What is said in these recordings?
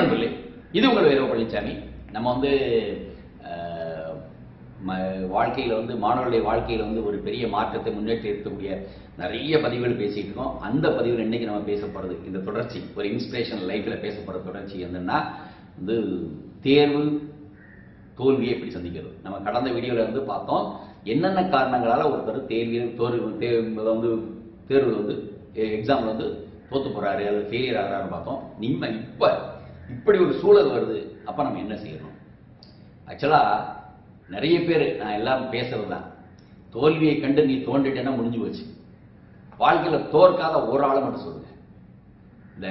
வணக்கம் நண்பர்களே இது உங்கள் வீரவ பழனிசாமி நம்ம வந்து வாழ்க்கையில் ம- வந்து மாணவர்களுடைய வாழ்க்கையில் வந்து ஒரு பெரிய மாற்றத்தை முன்னேற்றி இருக்கக்கூடிய நிறைய பதிவுகள் பேசிகிட்டு இருக்கோம். அந்த பதிவில் இன்னைக்கு நம்ம பேச இந்த தொடர்ச்சி ஒரு இன்ஸ்பிரேஷன் லைஃப்பில் பேச தொடர்ச்சி என்னென்னா வந்து தேர்வு தோல்வியை எப்படி சந்திக்கிறது. நம்ம கடந்த வீடியோவில் வந்து பார்த்தோம் என்னென்ன காரணங்களால் ஒருத்தர் தேர்வில் தோல்வி தேர்வு வந்து தேர்வு வந்து எக்ஸாமில் வந்து தோற்று போகிறாரு அது ஃபெயிலியர் ஆகிறாருன்னு பார்த்தோம். நீங்கள் இப்போ இப்படி ஒரு சூழல் வருது அப்போ நம்ம என்ன செய்யணும்? ஆக்சுவலாக நிறைய பேர் நான் எல்லாம் பேசுறது தான் தோல்வியை கண்டு நீ தோண்டிட்டேன்னா முடிஞ்சு போச்சு. வாழ்க்கையில் தோற்காத ஒரு ஆளை மட்டும் சொல்லுங்க. இந்த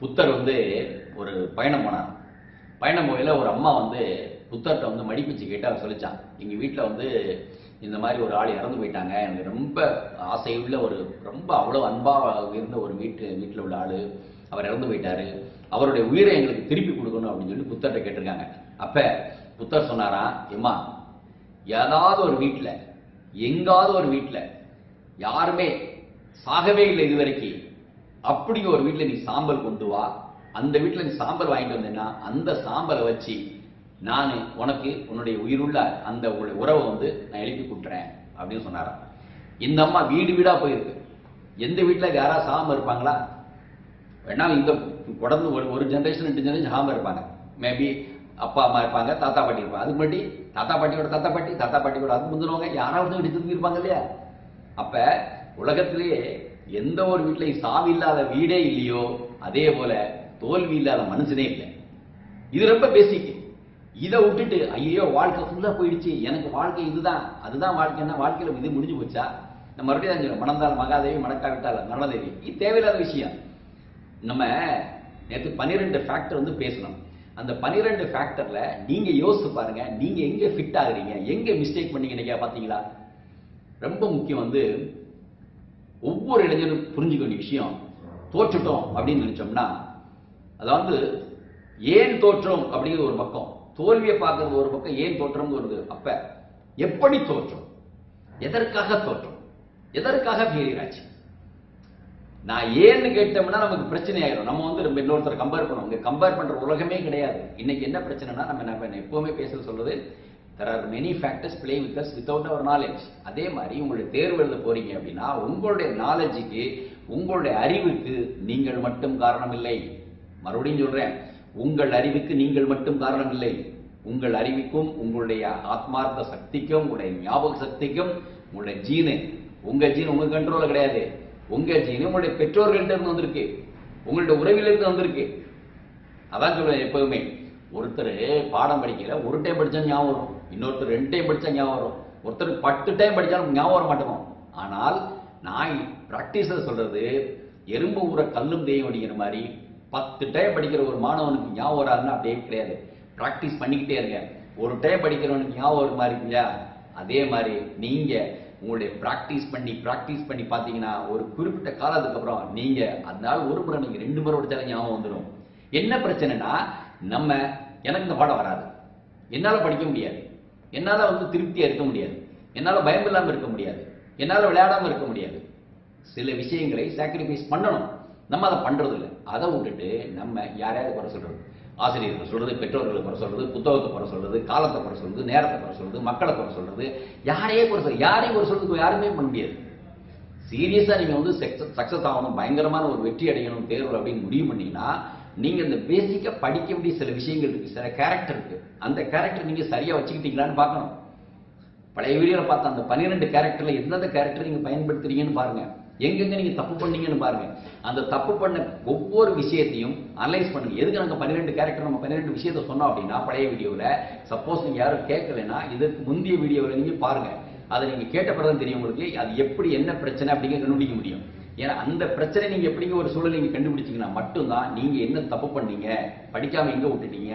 புத்தர் வந்து ஒரு பயணம் போனார். பயணம் போகையில் ஒரு அம்மா வந்து புத்தர்கிட்ட வந்து மடிப்பிச்சு கேட்டு அவர் சொல்லிச்சான். எங்கள் வீட்டில் வந்து இந்த மாதிரி ஒரு ஆள் இறந்து போயிட்டாங்க. எனக்கு ரொம்ப ஆசையுள்ள ஒரு ரொம்ப அவ்வளோ அன்பாக இருந்த ஒரு வீட்டு வீட்டில் உள்ள ஆள். அவர் இறந்து போயிட்டாரு. அவருடைய உயிரை எங்களுக்கு திருப்பி கொடுக்கணும் அப்படின்னு சொல்லி புத்தர்கிட்ட கேட்டிருக்காங்க. அப்போ புத்தர் சொன்னாராம் எம்மா ஏதாவது ஒரு வீட்டில் எங்காவது ஒரு வீட்டில் யாருமே சாகவே இல்லை இதுவரைக்கும் அப்படி ஒரு வீட்டில் நீ சாம்பல் கொண்டு வா. அந்த வீட்டில் நீ சாம்பல் வாங்கிட்டு வந்தேன்னா அந்த சாம்பலை வச்சு நான் உனக்கு உன்னுடைய உயிருள்ள அந்த உங்களுடைய உறவை வந்து நான் எழுப்பி கொடுத்துறேன் அப்படின்னு சொன்னாராம். இந்த அம்மா வீடு வீடாக போயிருக்கு. எந்த வீட்டில் யாராவது சாம இருப்பாங்களா? வேணா இந்த தொடர்ந்து ஒரு ஒரு ஜென்ரேஷன் ரெண்டு ஜென்ரேஷன் சாம இருப்பாங்க. மேபி அப்பா அம்மா இருப்பாங்க தாத்தா பாட்டி இருப்பாங்க. அதுக்கு முன்னாடி தாத்தா பாட்டியோட தாத்தா பாட்டி தாத்தா பாட்டியோட அது முந்தினவங்க யாராவது இப்படி திரும்பி இருப்பாங்க இல்லையா? அப்போ உலகத்திலேயே எந்த ஒரு வீட்டிலையும் சாவி இல்லாத வீடே இல்லையோ அதே போல தோல்வி இல்லாத மனுஷனே இல்லை. இது ரொம்ப பேசிக்கு இதை விட்டுட்டு ஐயோ வாழ்க்கை ஃபுல்லாக போயிடுச்சு. எனக்கு வாழ்க்கை இதுதான். அதுதான் வாழ்க்கைன்னா வாழ்க்கையில் இது முடிஞ்சு போச்சா? நம்ம மறுபடியும் தான் சொல்லுவோம் மணந்தால் மகாதேவி மணக்காவிட்டால் மரணதேவி. இது தேவையில்லாத விஷயம். நம்ம நேற்று பன்னிரெண்டு ஃபேக்டர் வந்து பேசணும். அந்த பன்னிரெண்டு ஃபேக்டரில் நீங்கள் யோசிச்சு பாருங்கள் நீங்கள் எங்கே ஃபிட் ஆகுறீங்க? எங்கே மிஸ்டேக் பண்ணீங்க இன்னைக்கு ரொம்ப முக்கியம் வந்து ஒவ்வொரு இளைஞரும் புரிஞ்சுக்க வேண்டிய விஷயம் தோற்றுட்டோம் அப்படின்னு நினைச்சோம்னா அதாவது ஏன் தோற்றம் அப்படிங்கிற ஒரு பக்கம். தோல்வியை பார்க்கறது ஒரு பக்கம் ஏன் தோற்றம் வருது. அப்போ எப்படி தோற்றம்? எதற்காக தோற்றம்? எதற்காக ஃபெயிலியர் ஆச்சு? நான் ஏன்னு கேட்டோம்னா நமக்கு பிரச்சனை ஆயிடும் நம்ம வந்து நம்ம இன்னொருத்தர் கம்பேர் பண்ணுவோம் இங்கே கம்பேர் பண்ணுற உலகமே கிடையாது. இன்னைக்கு என்ன பிரச்சனைனா நம்ம நம்ம எப்போவுமே பேச சொல்றது there are many factors play with us without our knowledge அதே மாதிரி உங்களுடைய தேர்வு எழுத போறீங்க அப்படின்னா உங்களுடைய நாலேஜுக்கு உங்களுடைய அறிவுக்கு நீங்கள் மட்டும் காரணம் இல்லை மறுபடியும் சொல்றேன் உங்கள் அறிவுக்கு நீங்கள் மட்டும் காரணம் இல்லை உங்கள் அறிவுக்கும் உங்களுடைய ஆத்மார்த்த சக்திக்கும் உங்களுடைய ஞாபக சக்திக்கும் உங்களுடைய ஜீனு உங்க ஜீன் உங்க கண்ட்ரோலில் கிடையாது. உங்க ஜீன் உங்களுடைய பெற்றோர்கள்ட்ட இருந்து வந்திருக்கு. உங்களுடைய உறவிலிருந்து வந்திருக்கு. அதான் சொல்லுவேன் எப்பவுமே. ஒருத்தர் பாடம் படிக்கல ஒரு டைம் படித்தா ஞாபகம் வரும். இன்னொருத்தர் ரெண்டு டைம் படித்தா ஞாபகம் வரும். ஒருத்தர் பத்து டைம் படித்தாலும் ஞாபகம் வர மாட்டோம் ஆனால் நான் ப்ராக்டிஸில் சொல்கிறது எறும்பு ஊற கல்லும் தேயும் அடிக்கிற மாதிரி பத்து டைம் படிக்கிற ஒரு மாணவனுக்கு ஞாபகம் வராதுன்னா அப்படியே கிடையாது. ப்ராக்டிஸ் பண்ணிக்கிட்டே இருங்க. ஒரு டைம் படிக்கிறவனுக்கு ஞாபகம் வர மாதிரி இல்லையா அதே மாதிரி நீங்கள் உங்களுடைய ப்ராக்டிஸ் பண்ணி ப்ராக்டிஸ் பண்ணி பார்த்தீங்கன்னா ஒரு குறிப்பிட்ட காலத்துக்கு அப்புறம் நீங்க அதனால ஒரு முறை நீங்க ரெண்டு முறை படிச்சாலும் ஞாபகம் வந்துடும் என்ன பிரச்சனைனா நம்ம எனக்கு இந்த பாடம் வராது. என்னால் படிக்க முடியாது. என்னால் வந்து திருப்தியாக இருக்க முடியாது. என்னால் பயம் இல்லாமல் இருக்க முடியாது. என்னால் விளையாடாமல் இருக்க முடியாது. சில விஷயங்களை சாக்ரிஃபைஸ் பண்ணணும். நம்ம அதை பண்ணுறதில்ல அதை விட்டுட்டு நம்ம யாரையாவது குறை சொல்கிறோம் ஆசிரியர்கள் சொல்றது பெற்றோர்களை குறை சொல்றது புத்தகத்தை குறை சொல்றது காலத்தை குறை சொல்றது நேரத்தை குறை சொல்றது மக்களை குறை சொல்றது யாரையே குறை சொல்றது யாரையும் குறை சொல்றதுக்கு யாருமே பண்ண முடியாது. சீரியஸா நீங்க வந்து சக்சஸ் ஆகணும் பயங்கரமான ஒரு வெற்றி அடையணும் தேர்வு அப்படின்னு முடிவு பண்ணீங்கன்னா நீங்க இந்த பேசிக்கா படிக்க வேண்டிய சில விஷயங்கள் இருக்கு சில கேரக்டர் இருக்கு. அந்த கேரக்டர் நீங்க சரியா வச்சுக்கிட்டீங்களான்னு பார்க்கணும். பழைய வீடியோவில் பார்த்த அந்த பன்னிரெண்டு கேரக்டர்ல எந்தெந்த கேரக்டர் நீங்க பயன்படுத்துறீங்கன்னு பாருங்க. எங்கெங்க நீங்க தப்பு பண்ணீங்கன்னு பாருங்க. அந்த தப்பு பண்ண ஒவ்வொரு விஷயத்தையும் அனலைஸ் பண்ணுங்க. எதுக்கு நாங்கள் பன்னிரெண்டு கேரக்டர் நம்ம பன்னிரெண்டு விஷயத்த சொன்னோம் அப்படின்னா பழைய வீடியோவில் சப்போஸ் நீங்கள் யாரும் கேட்கலைன்னா இதற்கு முந்தைய வீடியோவில் நீங்க பாருங்க. அதை நீங்கள் கேட்ட பிறகு தெரியும் உங்களுக்கு அது எப்படி என்ன பிரச்சனை அப்படிங்க கண்டுபிடிக்க முடியும். ஏன்னா அந்த பிரச்சனை நீங்கள் எப்படிங்க ஒரு சூழல் நீங்கள் கண்டுபிடிச்சிங்கன்னா மட்டும்தான் நீங்கள் என்ன தப்பு பண்ணீங்க படிக்காமல் எங்கே விட்டுட்டீங்க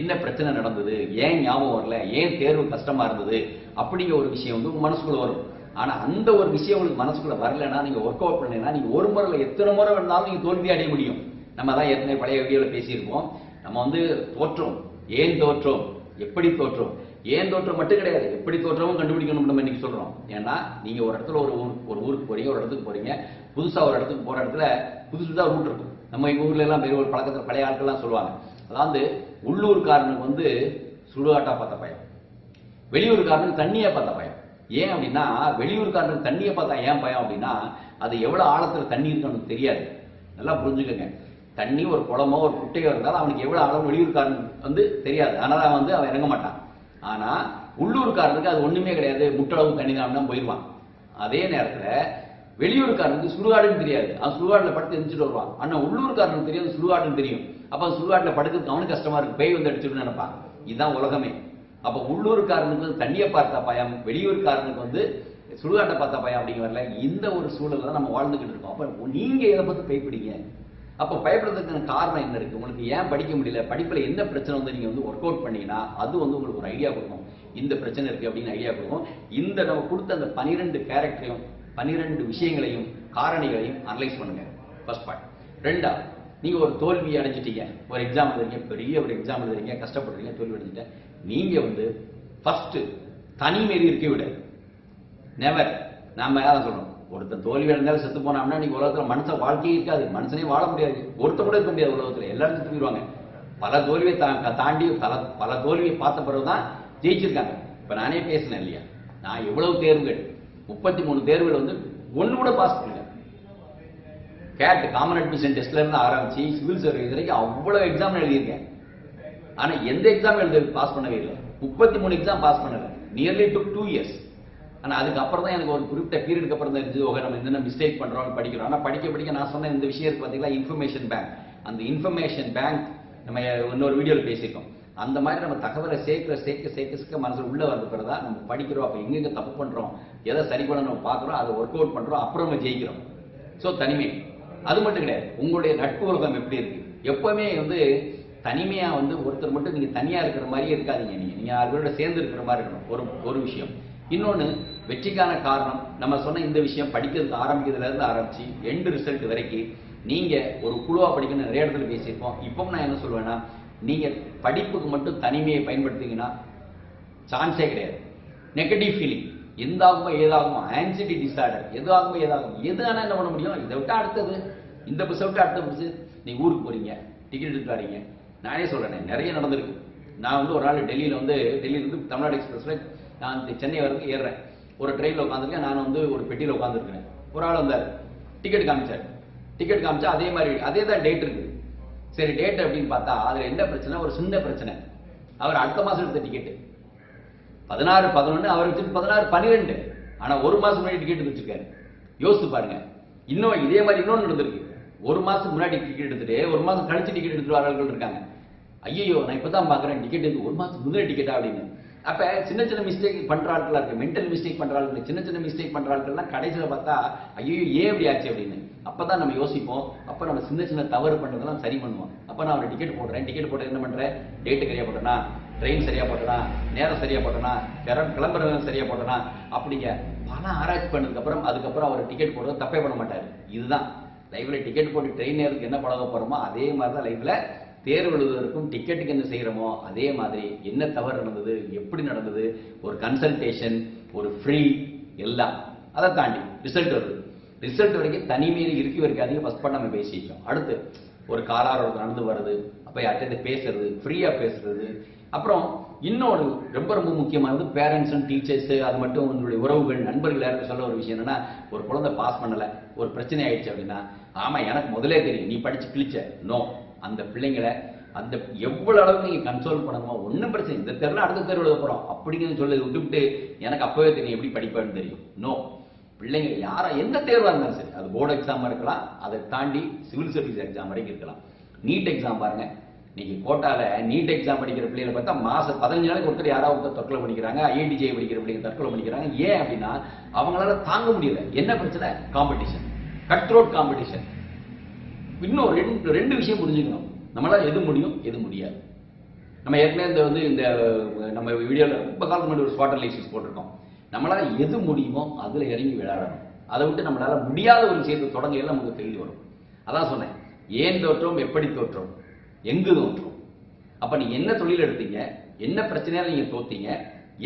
என்ன பிரச்சனை நடந்தது ஏன் ஞாபகம் வரல ஏன் தேர்வு கஷ்டமாக இருந்தது அப்படிங்கிற ஒரு விஷயம் வந்து உங்கள் மனசுக்குள்ளே வரும். ஆனா அந்த ஒரு விஷயம் உங்களுக்கு மனசுக்குள்ள வரலன்னா நீங்க ஒர்க் அவுட் பண்ணலைன்னா நீங்க ஒரு முறை எத்தனை முறை வேணாலும் நீங்க தோல்வி அடைய முடியும். நம்ம தான் ஏற்கனவே பழைய வீடியோவில் பேசியிருப்போம். நம்ம வந்து தோற்றோம். ஏன் தோற்றோம்? எப்படி தோற்றோம்? ஏன் தோற்றம் மட்டும் கிடையாது. எப்படி தோற்றமும் கண்டுபிடிக்கணும் நம்ம இன்னைக்கு சொல்றோம். ஏன்னா நீங்க ஒரு இடத்துல ஒரு ஊர் ஒரு ஊருக்கு போறீங்க ஒரு இடத்துக்கு போறீங்க. புதுசா ஒரு இடத்துக்கு போற இடத்துல புதுசு புதுசா ரூட் இருக்கும். நம்ம எங்கள் ஊர்ல எல்லாம் பெரிய ஒரு பழக்கத்தில் பழைய ஆட்கள்லாம் சொல்லுவாங்க. அதாவது உள்ளூர்காரனுக்கு வந்து சுடுகாட்டா பார்த்த பயம். வெளியூர்காரனுக்கு தண்ணியை பார்த்த பயம். ஏன் அப்படின்னா வெளியூர்காரனுக்கு தண்ணியை பார்த்தா ஏன் பயம் அப்படின்னா அது எவ்வளோ ஆழத்தில் தண்ணி இருக்குன்னு தெரியாது. நல்லா புரிஞ்சுக்கங்க. தண்ணி ஒரு குளமோ ஒரு குட்டையோ இருந்தாலும் அவனுக்கு எவ்வளோ ஆழம் வெளியூர்காரன் வந்து தெரியாது. அதனால் அவன் வந்து அவன் இறங்க மாட்டான். ஆனால் உள்ளூர்காரனுக்கு அது ஒன்றுமே கிடையாது. முட்டளவு தண்ணி தான் போயிடுவான். அதே நேரத்தில் வெளியூர்காரனுக்கு சுடுகாடுன்னு தெரியாது. அவன் சுடுகாட்டில் படுத்து எரிஞ்சிட்டு வருவான். ஆனால் உள்ளூர்காரனுக்கு தெரியாது சுடுகாடுன்னு தெரியும். அப்போ சுடுகாட்டில் படுக்கிறதுக்கு அவனுக்கு கஷ்டமாக இருக்கு. பேய் வந்து அடிச்சிடுன்னு நினைப்பான். இதுதான் உலகமே. அப்ப உள்ளூர்காரனுக்கு வந்து தண்ணியை பார்த்த பயம் வெளியூர்காரனுக்கு வந்து சுடுகாட்டை பார்த்த பயம் அப்படிங்கிறல இந்த ஒரு சூழலில் தான் நம்ம வாழ்ந்துகிட்டு இருக்கோம். அப்போ நீங்க இதை பத்தி பயப்படுங்க அப்போ பயப்படுறதுக்கான காரணம் என்ன இருக்கு? உங்களுக்கு ஏன் படிக்க முடியல? படிப்புல என்ன பிரச்சனை வந்து நீங்க வந்து ஒர்க் அவுட் பண்ணீங்கன்னா அது வந்து உங்களுக்கு ஒரு ஐடியா கொடுக்கும். இந்த பிரச்சனை இருக்கு அப்படின்னு ஐடியா கொடுக்கும். இந்த நம்ம கொடுத்த அந்த பனிரெண்டு கேரக்டரையும் பனிரெண்டு விஷயங்களையும் காரணிகளையும் அனலைஸ் பண்ணுங்க. ஃபர்ஸ்ட் பார்ட் ரெண்டா நீங்க ஒரு தோல்வி அடைஞ்சிட்டீங்க. ஒரு எக்ஸாம் எழுதுறீங்க பெரிய ஒரு எக்ஸாம் எழுதுறீங்க கஷ்டப்படுறீங்க தோல்வி அடைஞ்சிட்டேன் நீங்க வந்து ஃபர்ஸ்ட் தனிமேறி இருக்க விட. நெவர் நாம யாரும் சொல்றோம்? ஒருத்தன் தோல்வி அடைந்தாலும் செத்து போனோம்னா நீங்க உலகத்துல மனுஷன் வாழ்க்கையே இருக்காது. மனுஷனே வாழ முடியாது. ஒருத்தர் கூட இருக்க முடியாது உலகத்துல. எல்லாரும் செத்து போயிடுவாங்க பல தோல்வியை தா- தாண்டி பல பல தோல்வியை பார்த்த பிறகுதான் ஜெயிச்சிருக்காங்க. இப்ப நானே பேசினேன் இல்லையா? நான் எவ்வளவு தேர்வுகள்? முப்பத்தி மூணு தேர்வுகள் வந்து ஒன்று கூட பாஸ் பண்ணல. கேட் காமன் அட்மிஷன் டெஸ்ட்ல இருந்து ஆரம்பிச்சு சிவில் சர்வீஸ் வரைக்கும் அவ்வளவு எக்ஸாம் எழுதியிருக்கேன். ஆனா எந்த எக்ஸாம் எழுத பாஸ் பண்ணவே இல்லை. முப்பத்தி மூணு எக்ஸாம் பாஸ் பண்ணல. நியர்லி டுக் டூ இயர்ஸ் ஆனா அதுக்கப்புறம் தான் எனக்கு ஒரு குறிப்பிட்ட பீரியடுக்கு அப்புறம் தான் இருந்துச்சு ஓகே நம்ம என்னென்ன மிஸ்டேக் பண்றோம் படிக்கிறோம். ஆனா படிக்க படிக்க நான் சொன்ன இந்த விஷயம் இருக்கு பாத்தீங்களா? இன்ஃபர்மேஷன் பேங்க் அந்த இன்ஃபர்மேஷன் பேங்க் நம்ம இன்னொரு வீடியோவில் பேசியிருக்கோம். அந்த மாதிரி நம்ம தகவலை சேர்க்கிற சேர்க்க சேர்க்க சேர்க்க மனசில் உள்ள வந்த பிறகு தான் நம்ம படிக்கிறோம். அப்போ எங்கெங்க தப்பு பண்றோம் எதை சரி பண்ண நம்ம பார்க்குறோம் அதை ஒர்க் அவுட் பண்றோம் அப்புறம் நம்ம ஜெயிக்கிறோம். ஸோ தனிமை. அது மட்டும் கிடையாது. உங்களுடைய நட்பு உலகம் எப்படி இருக்கு? எப்பவுமே வந்து தனிமையாக வந்து ஒருத்தர் மட்டும் நீங்கள் தனியாக இருக்கிற மாதிரியே இருக்காதீங்க நீங்கள் நீங்கள் ஆறு பேரோட சேர்ந்து இருக்கிற மாதிரி இருக்கணும். ஒரு ஒரு விஷயம். இன்னொன்று வெற்றிக்கான காரணம் நம்ம சொன்ன இந்த விஷயம் படிக்கிறதுக்கு ஆரம்பிக்கிறதுலேருந்து ஆரம்பித்து எண்டு ரிசல்ட் வரைக்கும் நீங்கள் ஒரு குழுவா படிக்கணும் நிறைய இடத்துல பேசியிருப்போம். இப்போ நான் என்ன சொல்லுவேன்னா நீங்கள் படிப்புக்கு மட்டும் தனிமையை பயன்படுத்திங்கன்னா சான்ஸே கிடையாது. நெகட்டிவ் ஃபீலிங் எந்தாகுமோ ஏதாகுமோ ஆன்சிட்டி டிசார்டர் எது ஆகுமோ ஏதாகும். எது என்ன பண்ண முடியும்? இதை விட்டால் அடுத்தது. இந்த பஸ் விட்டு அடுத்த பஸ் நீ ஊருக்கு போகிறீங்க டிக்கெட் எடுத்து வரீங்க நானே சொல்கிறேன் நிறைய நடந்திருக்கு. நான் வந்து ஒரு நாள் டெல்லியில் வந்து டெல்லியிலேருந்து தமிழ்நாடு எக்ஸ்பிரஸில் நான் சென்னை வரைக்கும் ஏறுறேன். ஒரு ட்ரெயினில் உட்காந்துருக்கேன் நான் வந்து ஒரு பெட்டியில் உட்காந்துருக்கேன் ஒரு ஆள் வந்தார் டிக்கெட் காமிச்சார். டிக்கெட் காமிச்சா அதே மாதிரி அதே தான் டேட் இருக்குது. சரி டேட் அப்படின்னு பார்த்தா அதில் என்ன பிரச்சனை? ஒரு சின்ன பிரச்சனை. அவர் அடுத்த மாதம் எடுத்த டிக்கெட்டு பதினாறு பதினொன்று அவர் வச்சுட்டு பதினாறு பன்னிரெண்டு ஆனால் ஒரு மாதம் முன்னாடி டிக்கெட் வச்சுருக்காரு யோசிச்சு பாருங்க. இன்னும் இதே மாதிரி இன்னொன்று நடந்திருக்கு. ஒரு மாதத்துக்கு முன்னாடி டிக்கெட் எடுத்துட்டு ஒரு மாதம் கழிச்சு டிக்கெட் எடுத்துட்டு வர இருக்காங்க. ஐயோ நான் இப்பதான் பாக்குறேன் டிக்கெட் எடுத்து ஒரு மாதத்துக்கு முன்னாடி டிக்கெட்டா அப்படின்னு. அப்ப சின்ன சின்ன மிஸ்டேக் பண்ற ஆட்களா இருக்கு. மென்டல் மிஸ்டேக் பண்ற ஆட்கள் சின்ன சின்ன மிஸ்டேக் பண்ற ஆட்கள்லாம் கடைசியில பார்த்தா ஐயோ ஏன் இப்படி ஆச்சு அப்படின்னு. அப்பதான் நம்ம யோசிப்போம். அப்ப நம்ம சின்ன சின்ன தவறு பண்ணதெல்லாம் சரி பண்ணுவோம். அப்ப நான் ஒரு டிக்கெட் போடுறேன். டிக்கெட் போட்டு என்ன பண்றேன்? டேட்டு சரியாக போட்டேனா? ட்ரெயின் சரியா போட்டனா? நேரம் சரியா போட்டனா? கிளம்ப- கிளம்புறது சரியாக சரியா போட்டனா? அப்படிங்க. பல ஆராய்ச்சி பண்ணதுக்கு அப்புறம் அதுக்கப்புறம் அவர் டிக்கெட் போடுறது தப்பே பண்ண மாட்டார். இதுதான். லைஃப்ல டிக்கெட் போட்டு ட்ரெயின் நேரத்துக்கு என்ன பழக போறோமோ அதே மாதிரி தான் லைஃப்ல தேர்வு எழுதுவதற்கும் டிக்கெட்டுக்கு என்ன செய்கிறோமோ அதே மாதிரி என்ன தவறு நடந்தது எப்படி நடந்தது ஒரு கன்சல்டேஷன் ஒரு ஃப்ரீ எல்லாம். அதை தாண்டி ரிசல்ட் வருது. ரிசல்ட் வரைக்கும் தனிமையில் இருக்கி இருக்காதீங்க ஃபஸ்ட் பண்ண நம்ம பேசிட்டோம் அடுத்து ஒரு காலாரோட நடந்து வர்றது அப்போ யார்கிட்ட பேசுறது ஃப்ரீயாக பேசுறது. அப்புறம் இன்னொரு ரொம்ப ரொம்ப முக்கியமானது பேரண்ட்ஸ் அண்ட் அது மட்டும் உங்களுடைய உறவுகள் நண்பர்கள் யாருக்கு சொல்ல ஒரு விஷயம் என்னன்னா ஒரு குழந்தை பாஸ் பண்ணலை ஒரு பிரச்சனை ஆயிடுச்சு அப்படின்னா ஆமாம் எனக்கு முதலே தெரியும் நீ படித்து கிழிச்ச நோ அந்த பிள்ளைங்களை அந்த எவ்வளவு அளவுக்கு நீங்க கன்சோல் பண்ணணுமோ ஒன்றும் பிரச்சனை இல்லை. இந்த தெருல அடுத்த தெருவில் எழுத போறோம். அப்படிங்கன்னு சொல்லி விட்டுவிட்டு எனக்கு அப்பவே தெரியும் எப்படி படிப்பேன்னு தெரியும். நோ பிள்ளைங்க யாரா எந்த தேர்வாக இருந்தாலும் சரி. அது போர்டு எக்ஸாமா இருக்கலாம். அதை தாண்டி சிவில் சர்வீஸ் எக்ஸாம் வரைக்கும் இருக்கலாம். நீட் எக்ஸாம் பாருங்க. நீங்கள் கோட்டால நீட் எக்ஸாம் படிக்கிற பிள்ளைகளை பார்த்தா மாசம் பதினஞ்சு நாளைக்கு ஒருத்தர் யாராவது ஒருத்தர் தற்கொலை பண்ணிக்கிறாங்க. ஐஐடிஜே படிக்கிற பிள்ளைங்க தற்கொலை பண்ணிக்கிறாங்க. ஏன் அப்படின்னா அவங்களால தாங்க முடியல. என்ன பிரச்சனை? காம்படிஷன் கட் த்ரோட் காம்படிஷன் இன்னும் ரெண்டு ரெண்டு விஷயம் புரிஞ்சுக்கணும். நம்மளால் எது முடியும் எது முடியாது. நம்ம ஏற்கனவே இந்த வந்து இந்த நம்ம வீடியோவில் ரொம்ப காலம் முன்னாடி ஒரு ஸ்பாட் அனாலிசிஸ் போட்டிருக்கோம். நம்மளால் எது முடியுமோ அதில் இறங்கி விளையாடணும். அதை விட்டு நம்மளால் முடியாத ஒரு விஷயத்தை தொடங்கையில் நமக்கு தெரிய வரும். அதான் சொன்னேன். ஏன் தோற்றோம் எப்படி தோற்றம் எங்கு தோற்றோம்? அப்போ நீங்கள் என்ன தொழில் எடுத்தீங்க என்ன பிரச்சனையாக நீங்கள் தோத்தீங்க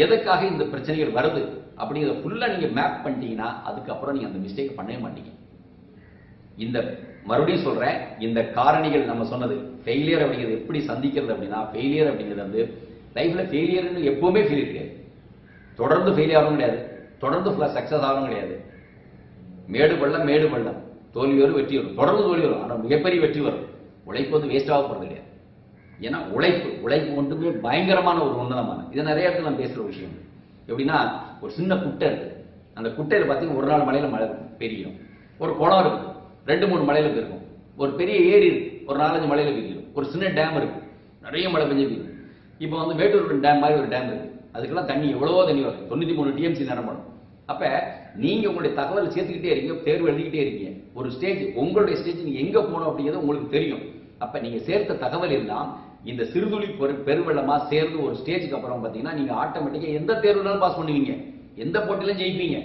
எதுக்காக இந்த பிரச்சனைகள் வருது அப்படிங்கிறத ஃபுல்லாக நீங்கள் மேப் பண்ணிட்டீங்கன்னா அதுக்கப்புறம் நீங்கள் அந்த மிஸ்டேக் பண்ணவே மாட்டீங்க. இந்த மறுபடியும் சொல்றேன் இந்த காரணிகள் நம்ம சொன்னது ஃபெயிலியர் அப்படிங்கிறது எப்படி சந்திக்கிறது அப்படின்னா ஃபெயிலியர் அப்படிங்கிறது வந்து லைஃப்ல ஃபெயிலியர்னு எப்பவுமே ஃபெயிலியர் கிடையாது தொடர்ந்து ஃபெயில் ஆகவும் கிடையாது. தொடர்ந்து ஃபுல்லாக சக்ஸஸ் ஆகவும் கிடையாது. மேடு பள்ளம் மேடு பள்ளம். தோல்வி வரும் வெற்றி வரும். தொடர்ந்து தோல்வி வரும். ஆனால் மிகப்பெரிய வெற்றி வரும். உழைப்பு வந்து வேஸ்ட் ஆக போகிறது கிடையாது. ஏன்னா உழைப்பு உழைப்பு ஒன்றுமே பயங்கரமான ஒரு உன்னதமான. இது நிறைய இடத்துல நான் பேசுகிற விஷயம். எப்படின்னா ஒரு சின்ன குட்டை இருக்குது அந்த குட்டையில் பார்த்தீங்கன்னா ஒரு நாள் மலையில் மழை பெரியும் ஒரு குளம் இருக்குது ரெண்டு மூணு மலையில இருக்கும் ஒரு பெரிய ஏரி இருக்கு. ஒரு நாலஞ்சு மலையில் பெரியும் ஒரு சின்ன டேம் இருக்கு. நிறைய மழை பெஞ்சு பெய்யும் இப்போ வந்து மேட்டூர் டேம் மாதிரி ஒரு டேம் இருக்கு. அதுக்கெல்லாம் தண்ணி எவ்வளவோ தண்ணி வரும். தொண்ணூற்றி மூணு டிஎம்சி நிரம்பணும் அப்ப நீங்க உங்களுடைய தகவலை சேர்த்துக்கிட்டே இருக்கீங்க தேர்வு எழுதிக்கிட்டே இருக்கீங்க. ஒரு ஸ்டேஜ் உங்களுடைய ஸ்டேஜ் நீங்க எங்க போகணும் அப்படிங்கிறது உங்களுக்கு தெரியும். அப்ப நீங்க சேர்த்த தகவல் எல்லாம் இந்த சிறுதுளி பெரு பெருவெள்ளமா சேர்ந்து ஒரு ஸ்டேஜுக்கு அப்புறம் பாத்தீங்கன்னா நீங்க ஆட்டோமேட்டிக்கா எந்த தேர்வுனாலும் பாஸ் பண்ணுவீங்க. எந்த போட்டியிலும் ஜெயிப்பீங்க.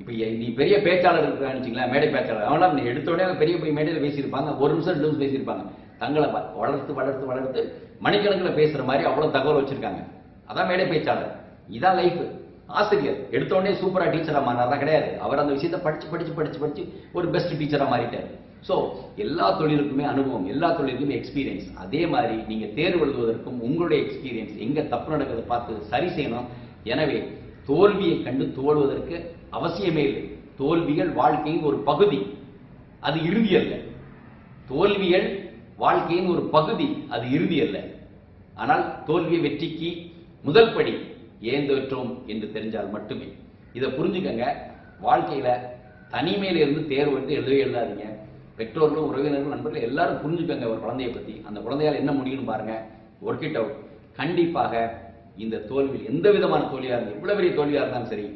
இப்போ நீ பெரிய பேச்சாளர் இருக்கான்னு வச்சுங்களேன் மேடை பேச்சாளர். அவங்களாம் நீ எடுத்த உடனே பெரிய பெரிய மேடையில் பேசியிருப்பாங்க. ஒரு நிமிஷம் ரெண்டு நிமிஷம் பேசியிருப்பாங்க. தங்களை வளர்த்து வளர்த்து வளர்த்து மணிக்கணக்கில் பேசுகிற மாதிரி அவ்வளோ தகவல் வச்சுருக்காங்க. அதான் மேடை பேச்சாளர். இதான் லைஃப் ஆசிரியர். எடுத்தோடனே சூப்பராக டீச்சராக மாறினாரா. கிடையாது. அவர் அந்த விஷயத்தை படித்து படித்து படித்து படித்து ஒரு பெஸ்ட் டீச்சராக மாறிட்டார். ஸோ எல்லா தொழிலுக்குமே அனுபவம் எல்லா தொழிலுக்குமே எக்ஸ்பீரியன்ஸ் அதே மாதிரி நீங்கள் தேர்வு எழுதுவதற்கும் உங்களுடைய எக்ஸ்பீரியன்ஸ் எங்கே தப்பு நடக்கிறத பார்த்து சரி செய்யணும். எனவே தோல்வியை கண்டு தோல்வதற்கு அவசியமே இல்லை. தோல்விகள் வாழ்க்கையின் ஒரு பகுதி. அது இறுதி அல்ல. தோல்விகள் வாழ்க்கையின் ஒரு பகுதி. அது இறுதி அல்ல. ஆனால் தோல்வி வெற்றிக்கு முதல் படி ஏன் என்று தெரிஞ்சால் மட்டுமே. இதை புரிஞ்சுக்கங்க. வாழ்க்கையில் தனிமையில இருந்து தேர்வு எடுத்து எழுதவே எழுதாதீங்க. பெற்றோர்களும் உறவினர்கள் நண்பர்கள் எல்லாரும் புரிஞ்சுக்கங்க ஒரு குழந்தையை பற்றி அந்த குழந்தையால் என்ன முடியும்னு பாருங்க. ஒர்க் இட் அவுட் கண்டிப்பாக இந்த தோல்வியில் எந்த விதமான தோல்வியாக இருந்தாலும் இவ்வளோ பெரிய தோல்வியாக இருந்தாலும் சரி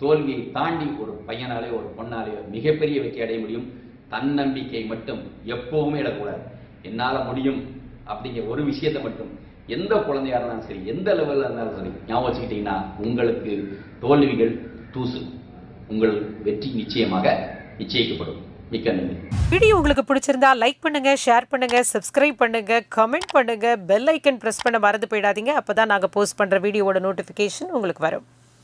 தோல்வியை தாண்டி ஒரு பையனாலே ஒரு பொண்ணாலேயோ மிகப்பெரிய வெற்றி அடைய முடியும். தன்னம்பிக்கை மட்டும் எப்பவுமே இடக்கூடாது. என்னால் முடியும் அப்படிங்கிற ஒரு விஷயத்தை மட்டும் எந்த குழந்தையாக இருந்தாலும் சரி எந்த லெவலில் இருந்தாலும் சரி ஞாபகம் வச்சுக்கிட்டீங்கன்னா உங்களுக்கு தோல்விகள் தூசு. உங்கள் வெற்றி நிச்சயமாக நிச்சயிக்கப்படும். மிக்க நன்றி. வீடியோ உங்களுக்கு பிடிச்சிருந்தா லைக் பண்ணுங்க ஷேர் பண்ணுங்க சப்ஸ்கிரைப் பண்ணுங்க கமெண்ட் பண்ணுங்க பெல் ஐக்கன் பிரஸ் பண்ண மறந்து போயிடாதீங்க. அப்பதான் நாங்கள் போஸ்ட் பண்ற வீடியோவோட நோட்டிபிகேஷன் உங்களுக்கு வரும்.